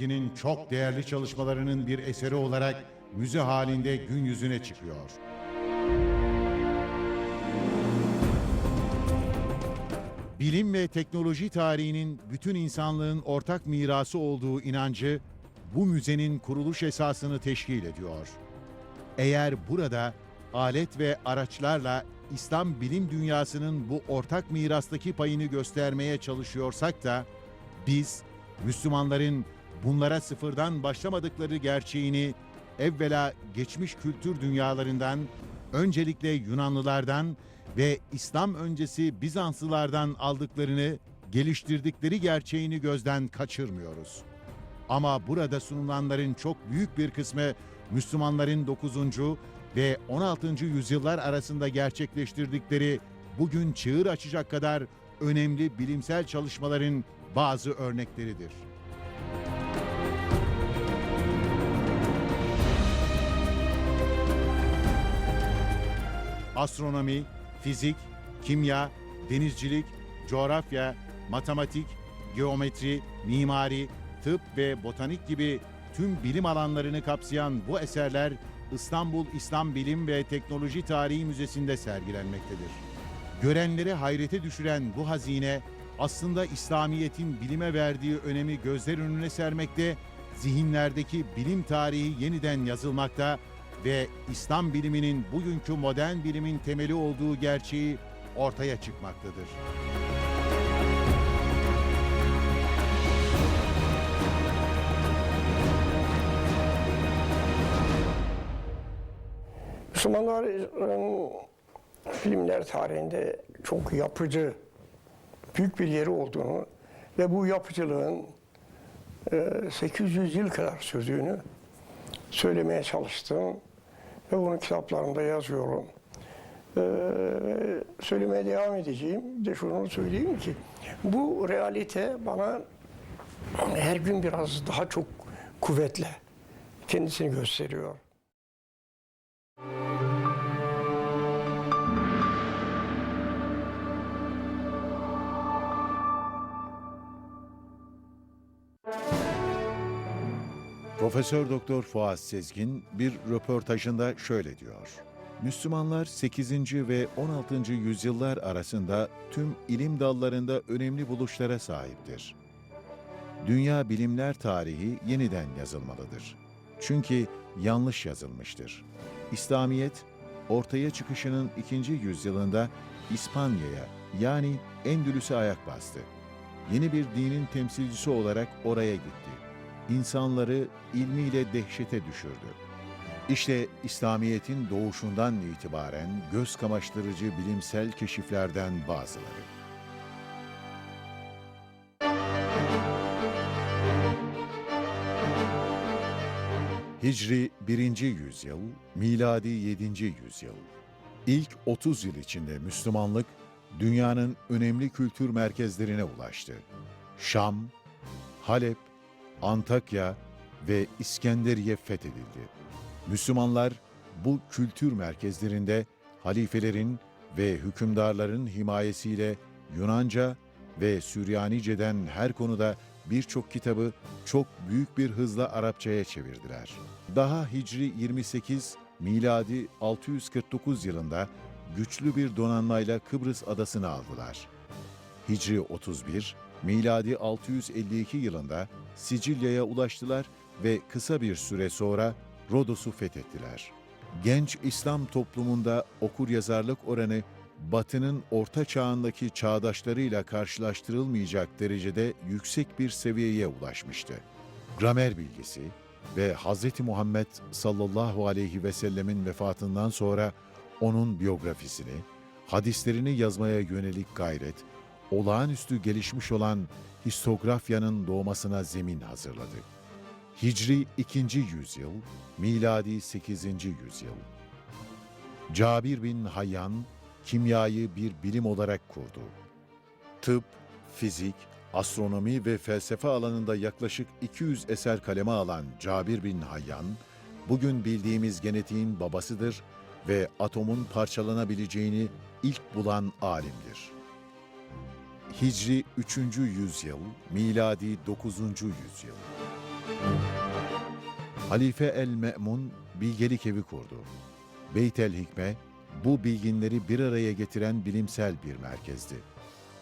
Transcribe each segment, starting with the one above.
Nin çok değerli çalışmalarının bir eseri olarak müze halinde gün yüzüne çıkıyor. Bilim ve teknoloji tarihinin bütün insanlığın ortak mirası olduğu inancı bu müzenin kuruluş esasını teşkil ediyor. Eğer burada alet ve araçlarla İslam bilim dünyasının bu ortak mirastaki payını göstermeye çalışıyorsak da biz Müslümanların bunlara sıfırdan başlamadıkları gerçeğini evvela geçmiş kültür dünyalarından, öncelikle Yunanlılardan ve İslam öncesi Bizanslılardan aldıklarını, geliştirdikleri gerçeğini gözden kaçırmıyoruz. Ama burada sunulanların çok büyük bir kısmı Müslümanların 9. ve 16. yüzyıllar arasında gerçekleştirdikleri bugün çığır açacak kadar önemli bilimsel çalışmaların bazı örnekleridir. Astronomi, fizik, kimya, denizcilik, coğrafya, matematik, geometri, mimari, tıp ve botanik gibi tüm bilim alanlarını kapsayan bu eserler İstanbul İslam Bilim ve Teknoloji Tarihi Müzesi'nde sergilenmektedir. Görenleri hayrete düşüren bu hazine aslında İslamiyet'in bilime verdiği önemi gözler önüne sermekte, zihinlerdeki bilim tarihi yeniden yazılmakta ve İslam biliminin bugünkü modern bilimin temeli olduğu gerçeği ortaya çıkmaktadır. Müslümanların filmler tarihinde çok yapıcı, büyük bir yeri olduğunu ve bu yapıcılığın e, 800 yıl kadar sürdüğünü söylemeye çalıştım ve bunu kitaplarımda yazıyorum. E, söylemeye devam edeceğim. De şunu söyleyeyim ki bu realite bana her gün biraz daha çok kuvvetle kendisini gösteriyor. Profesör Doktor Fuat Sezgin bir röportajında şöyle diyor. Müslümanlar 8. ve 16. yüzyıllar arasında tüm ilim dallarında önemli buluşlara sahiptir. Dünya bilimler tarihi yeniden yazılmalıdır. Çünkü yanlış yazılmıştır. İslamiyet ortaya çıkışının ikinci yüzyılında İspanya'ya yani Endülüs'e ayak bastı. Yeni bir dinin temsilcisi olarak oraya gitti insanları ilmiyle dehşete düşürdü. İşte İslamiyet'in doğuşundan itibaren göz kamaştırıcı bilimsel keşiflerden bazıları. Hicri 1. yüzyıl, miladi 7. yüzyıl. İlk 30 yıl içinde Müslümanlık dünyanın önemli kültür merkezlerine ulaştı. Şam, Halep, Antakya ve İskenderiye fethedildi. Müslümanlar bu kültür merkezlerinde halifelerin ve hükümdarların himayesiyle Yunanca ve Süryanice'den her konuda birçok kitabı çok büyük bir hızla Arapçaya çevirdiler. Daha Hicri 28, miladi 649 yılında güçlü bir donanmayla Kıbrıs adasını aldılar. Hicri 31, miladi 652 yılında Sicilya'ya ulaştılar ve kısa bir süre sonra Rodos'u fethettiler. Genç İslam toplumunda okuryazarlık oranı Batı'nın orta çağındaki çağdaşlarıyla karşılaştırılmayacak derecede yüksek bir seviyeye ulaşmıştı. Gramer bilgisi ve Hz. Muhammed sallallahu aleyhi ve sellemin vefatından sonra onun biyografisini, hadislerini yazmaya yönelik gayret, olağanüstü gelişmiş olan histografyanın doğmasına zemin hazırladı. Hicri 2. yüzyıl, miladi 8. yüzyıl. Cabir bin Hayyan, kimyayı bir bilim olarak kurdu. Tıp, fizik, astronomi ve felsefe alanında yaklaşık 200 eser kaleme alan Cabir bin Hayyan, bugün bildiğimiz genetiğin babasıdır ve atomun parçalanabileceğini ilk bulan alimdir. Hicri 3. yüzyıl, miladi 9. yüzyıl. Halife el-Me'mun bilgelik evi kurdu. Beyt el-Hikme bu bilginleri bir araya getiren bilimsel bir merkezdi.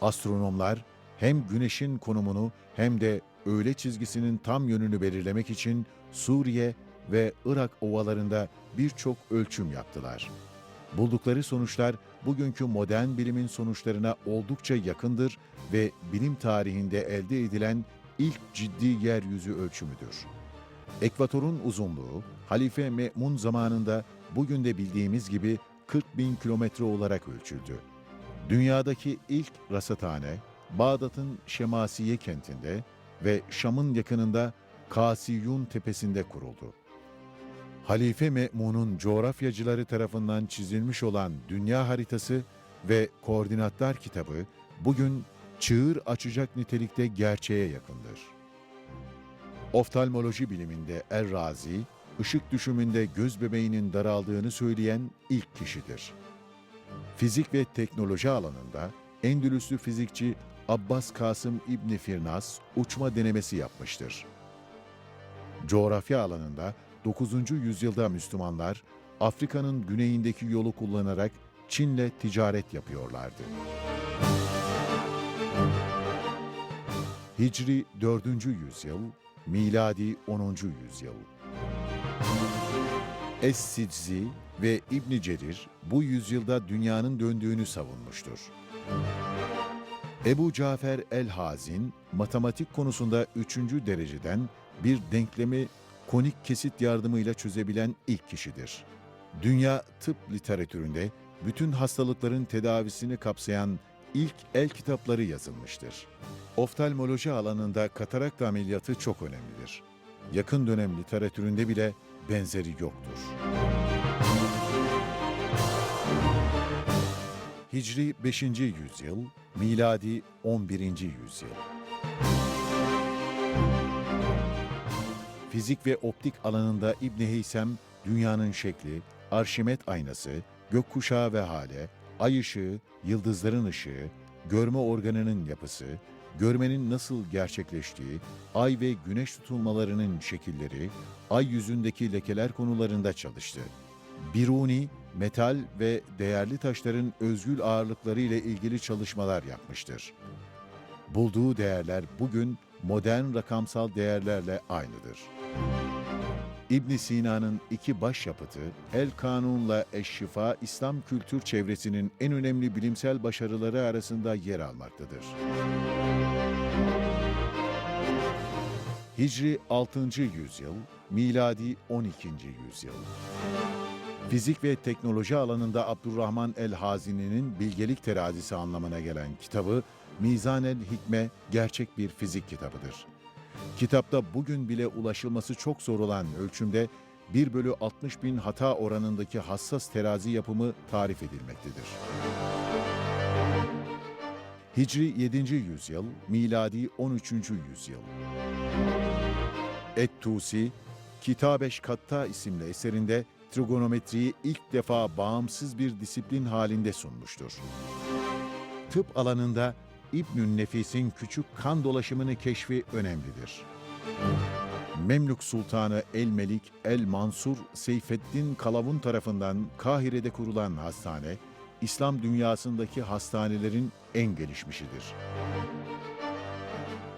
Astronomlar hem güneşin konumunu hem de öğle çizgisinin tam yönünü belirlemek için Suriye ve Irak ovalarında birçok ölçüm yaptılar. Buldukları sonuçlar bugünkü modern bilimin sonuçlarına oldukça yakındır ve bilim tarihinde elde edilen ilk ciddi yeryüzü ölçümüdür. Ekvatorun uzunluğu Halife Me'mun zamanında bugün de bildiğimiz gibi 40 bin kilometre olarak ölçüldü. Dünyadaki ilk rasathane Bağdat'ın Şemasiye kentinde ve Şam'ın yakınında Kasiyun tepesinde kuruldu. Halife Me'mun'un coğrafyacıları tarafından çizilmiş olan dünya haritası ve koordinatlar kitabı bugün çığır açacak nitelikte gerçeğe yakındır. Oftalmoloji biliminde Er-Razi, ışık düşümünde göz bebeğinin daraldığını söyleyen ilk kişidir. Fizik ve teknoloji alanında Endülüslü fizikçi Abbas Kasım İbni Firnas uçma denemesi yapmıştır. Coğrafya alanında 9. yüzyılda Müslümanlar Afrika'nın güneyindeki yolu kullanarak Çin'le ticaret yapıyorlardı. Hicri 4. yüzyıl, miladi 10. yüzyıl. Es-Siczi ve İbn Cerir bu yüzyılda dünyanın döndüğünü savunmuştur. Ebu Cafer el-Hazin, matematik konusunda üçüncü dereceden bir denklemi konik kesit yardımıyla çözebilen ilk kişidir. Dünya tıp literatüründe bütün hastalıkların tedavisini kapsayan ilk el kitapları yazılmıştır. Oftalmoloji alanında katarak ameliyatı çok önemlidir. Yakın dönem literatüründe bile benzeri yoktur. Hicri 5. yüzyıl, miladi 11. yüzyıl. Fizik ve optik alanında İbn Heysem, dünyanın şekli, Arşimet aynası, gökkuşağı ve hale, ay ışığı, yıldızların ışığı, görme organının yapısı, görmenin nasıl gerçekleştiği, ay ve güneş tutulmalarının şekilleri, ay yüzündeki lekeler konularında çalıştı. Biruni, metal ve değerli taşların özgül ağırlıkları ile ilgili çalışmalar yapmıştır. Bulduğu değerler bugün modern rakamsal değerlerle aynıdır. İbn Sina'nın iki başyapıtı El Kanun'la Eşşifa İslam kültür çevresinin en önemli bilimsel başarıları arasında yer almaktadır. Hicri 6. yüzyıl, miladi 12. yüzyıl. Fizik ve teknoloji alanında Abdurrahman el-Hazini'nin bilgelik terazisi anlamına gelen kitabı Mizan el-Hikme gerçek bir fizik kitabıdır. Kitapta bugün bile ulaşılması çok zor olan ölçümde 1 bölü 60 bin hata oranındaki hassas terazi yapımı tarif edilmektedir. Hicri 7. yüzyıl, miladi 13. yüzyıl. Et-Tusi, Kitabeş Katta isimli eserinde trigonometriyi ilk defa bağımsız bir disiplin halinde sunmuştur. Tıp alanında İbnül Nefis'in küçük kan dolaşımını keşfi önemlidir. Memlük Sultanı El-Melik El-Mansur Seyfeddin Kalavun tarafından Kahire'de kurulan hastane, İslam dünyasındaki hastanelerin en gelişmişidir.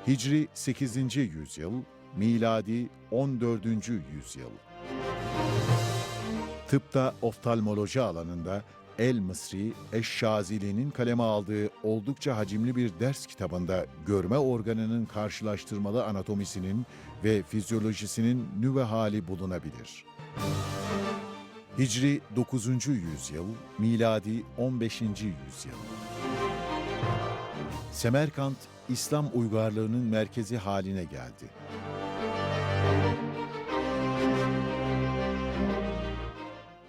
Hicri 8. yüzyıl, miladi 14. yüzyıl. Tıpta oftalmoloji alanında El Mısri, Eşşazili'nin kaleme aldığı oldukça hacimli bir ders kitabında görme organının karşılaştırmalı anatomisinin ve fizyolojisinin nüve hali bulunabilir. Hicri 9. yüzyıl, miladi 15. yüzyıl. Semerkant, İslam uygarlığının merkezi haline geldi.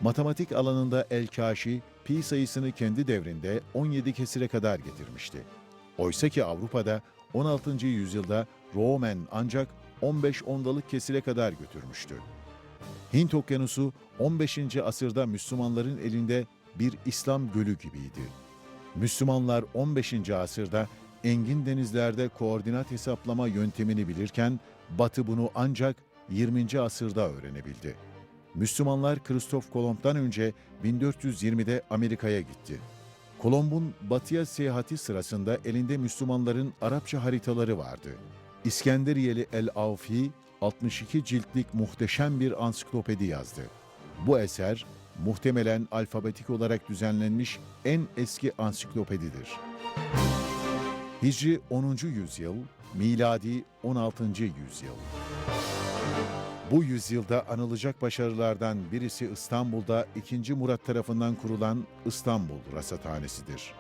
Matematik alanında El-Kaşi, pi sayısını kendi devrinde 17 kesire kadar getirmişti. Oysa ki Avrupa'da 16. yüzyılda Roman ancak 15 ondalık kesire kadar götürmüştü. Hint Okyanusu 15. asırda Müslümanların elinde bir İslam gölü gibiydi. Müslümanlar 15. asırda engin denizlerde koordinat hesaplama yöntemini bilirken Batı bunu ancak 20. asırda öğrenebildi. Müslümanlar Kristof Kolomb'dan önce 1420'de Amerika'ya gitti. Kolomb'un batıya seyahati sırasında elinde Müslümanların Arapça haritaları vardı. İskenderiyeli El-Avfi 62 ciltlik muhteşem bir ansiklopedi yazdı. Bu eser muhtemelen alfabetik olarak düzenlenmiş en eski ansiklopedidir. Hicri 10. yüzyıl, miladi 16. yüzyıl. Bu yüzyılda anılacak başarılardan birisi İstanbul'da 2. Murat tarafından kurulan İstanbul Rasathanesi'dir.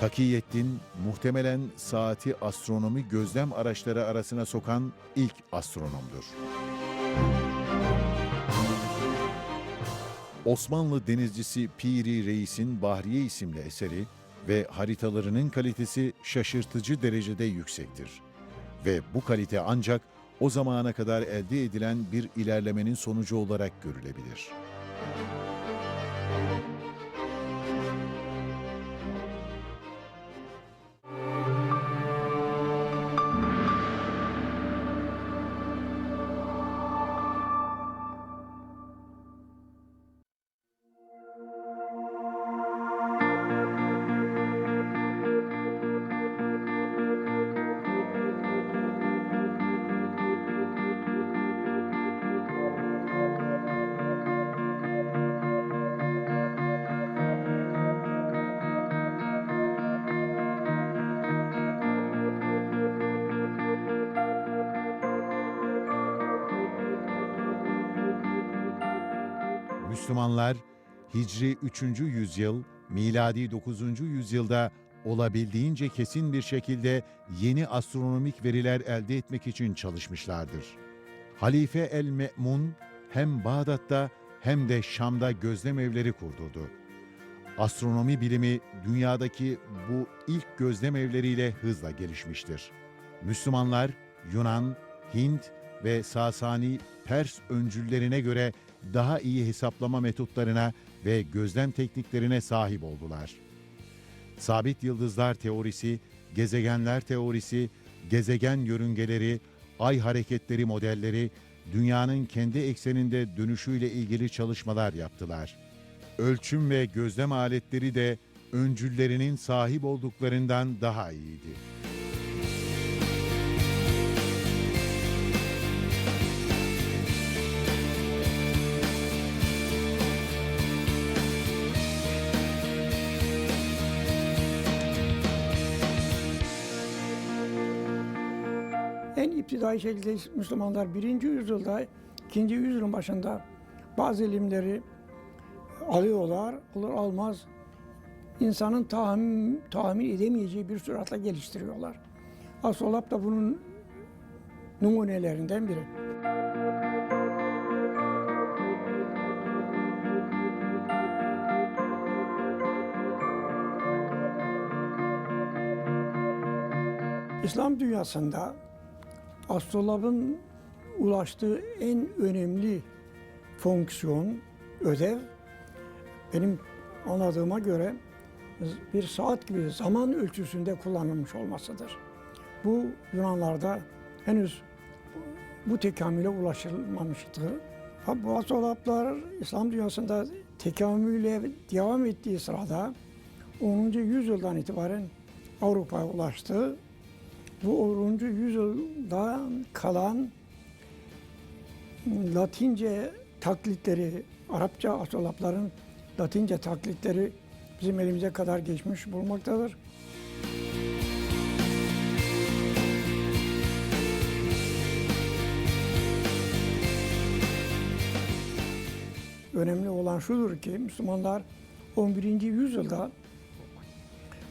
Takiyettin muhtemelen saati astronomi gözlem araçları arasına sokan ilk astronomdur. Osmanlı denizcisi Piri Reis'in Bahriye isimli eseri ve haritalarının kalitesi şaşırtıcı derecede yüksektir. Ve bu kalite ancak o zamana kadar elde edilen bir ilerlemenin sonucu olarak görülebilir. Müslümanlar Hicri 3. yüzyıl, miladi 9. yüzyılda olabildiğince kesin bir şekilde yeni astronomik veriler elde etmek için çalışmışlardır. Halife el-Me'mun hem Bağdat'ta hem de Şam'da gözlem evleri kurdurdu. Astronomi bilimi dünyadaki bu ilk gözlem evleriyle hızla gelişmiştir. Müslümanlar Yunan, Hint ve Sasani Pers öncüllerine göre daha iyi hesaplama metotlarına ve gözlem tekniklerine sahip oldular. Sabit yıldızlar teorisi, gezegenler teorisi, gezegen yörüngeleri, ay hareketleri modelleri, dünyanın kendi ekseninde dönüşüyle ilgili çalışmalar yaptılar. Ölçüm ve gözlem aletleri de öncüllerinin sahip olduklarından daha iyiydi. En iptidai şekilde Müslümanlar birinci yüzyılda, ikinci yüzyılın başında bazı ilimleri alıyorlar, alır almaz insanın tahmin, tahmin edemeyeceği bir süratle geliştiriyorlar. Astrolab da bunun numunelerinden biri. İslam dünyasında astrolabın ulaştığı en önemli fonksiyon, ödev benim anladığıma göre bir saat gibi zaman ölçüsünde kullanılmış olmasıdır. Bu Yunanlarda henüz bu tekamüle ulaşılmamıştı. Bu astrolablar İslam dünyasında tekamüle devam ettiği sırada 10. yüzyıldan itibaren Avrupa'ya ulaştı bu 10. yüzyıldan kalan Latince taklitleri, Arapça astrolapların Latince taklitleri bizim elimize kadar geçmiş bulmaktadır. Önemli olan şudur ki Müslümanlar 11. yüzyılda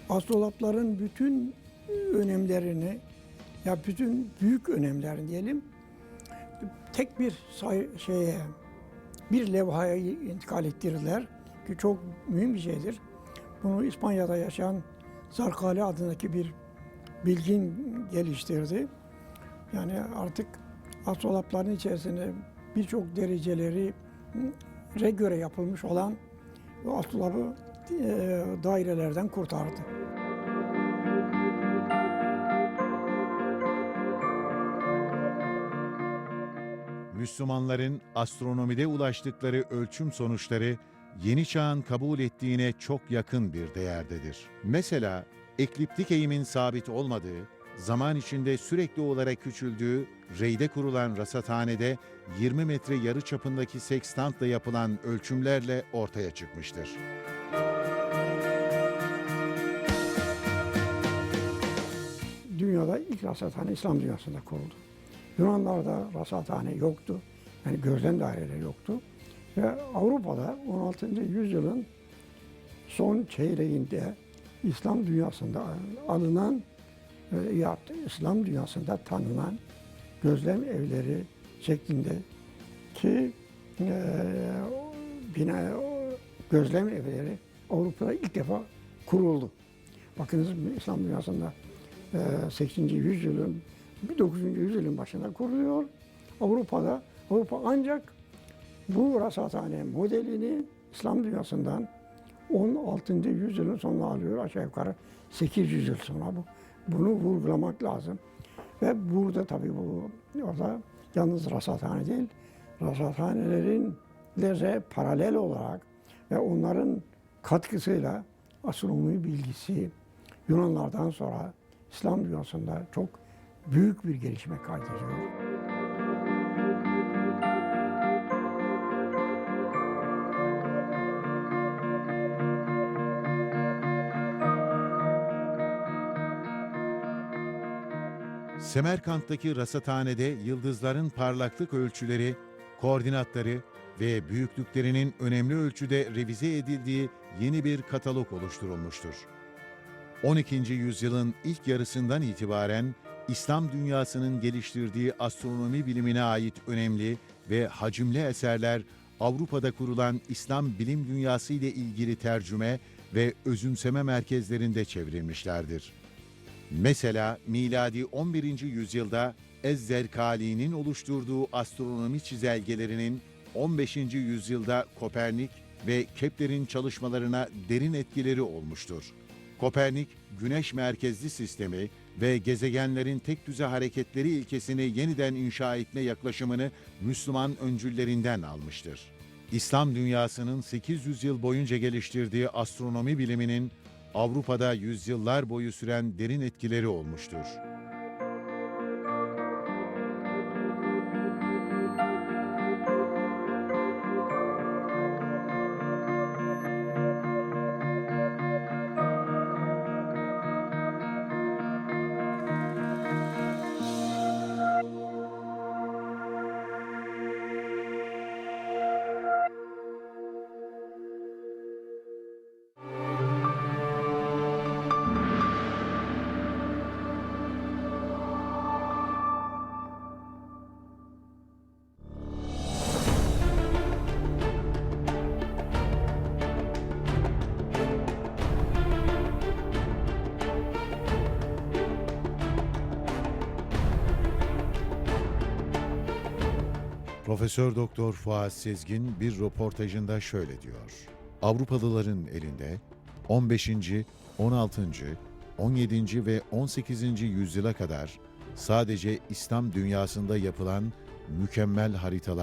astrolapların bütün önemlerini ya bütün büyük önemlerini diyelim tek bir şeye bir levhaya intikal ettirdiler ki çok mühim bir şeydir. Bunu İspanya'da yaşayan Zarkali adındaki bir bilgin geliştirdi. Yani artık astrolapların içerisinde birçok dereceleri re göre yapılmış olan bu astrolabı e, dairelerden kurtardı. Müslümanların astronomide ulaştıkları ölçüm sonuçları yeni çağın kabul ettiğine çok yakın bir değerdedir. Mesela ekliptik eğimin sabit olmadığı, zaman içinde sürekli olarak küçüldüğü, reyde kurulan rasathanede 20 metre yarı çapındaki sekstantla yapılan ölçümlerle ortaya çıkmıştır. Dünyada ilk rasathane İslam dünyasında kuruldu. Yunanlarda rasathane yoktu. Yani gözlem daireleri yoktu. Ve Avrupa'da 16. yüzyılın son çeyreğinde İslam dünyasında alınan e, yaptı. İslam dünyasında tanınan gözlem evleri şeklinde ki e, bina gözlem evleri Avrupa'da ilk defa kuruldu. Bakınız İslam dünyasında e, 8. yüzyılın 9. yüzyılın başında kuruluyor. Avrupa'da Avrupa ancak bu rasathane modelini İslam dünyasından 16. yüzyılın sonuna alıyor aşağı yukarı 800 yıl sonra bu. Bunu vurgulamak lazım. Ve burada tabii bu orada yalnız rasathane değil, rasathanelerin lere paralel olarak ve onların katkısıyla astronomi bilgisi Yunanlardan sonra İslam dünyasında çok büyük bir gelişme kaydediyor. Semerkant'taki rasathanede yıldızların parlaklık ölçüleri, koordinatları ve büyüklüklerinin önemli ölçüde revize edildiği yeni bir katalog oluşturulmuştur. 12. yüzyılın ilk yarısından itibaren İslam dünyasının geliştirdiği astronomi bilimine ait önemli ve hacimli eserler Avrupa'da kurulan İslam bilim dünyası ile ilgili tercüme ve özümseme merkezlerinde çevrilmişlerdir. Mesela miladi 11. yüzyılda Ez-Zerkali'nin oluşturduğu astronomi çizelgelerinin 15. yüzyılda Kopernik ve Kepler'in çalışmalarına derin etkileri olmuştur. Kopernik, güneş merkezli sistemi ve gezegenlerin tek düze hareketleri ilkesini yeniden inşa etme yaklaşımını Müslüman öncüllerinden almıştır. İslam dünyasının 800 yıl boyunca geliştirdiği astronomi biliminin Avrupa'da yüzyıllar boyu süren derin etkileri olmuştur. Profesör Doktor Fuat Sezgin bir röportajında şöyle diyor. Avrupalıların elinde 15. 16. 17. ve 18. yüzyıla kadar sadece İslam dünyasında yapılan mükemmel haritalar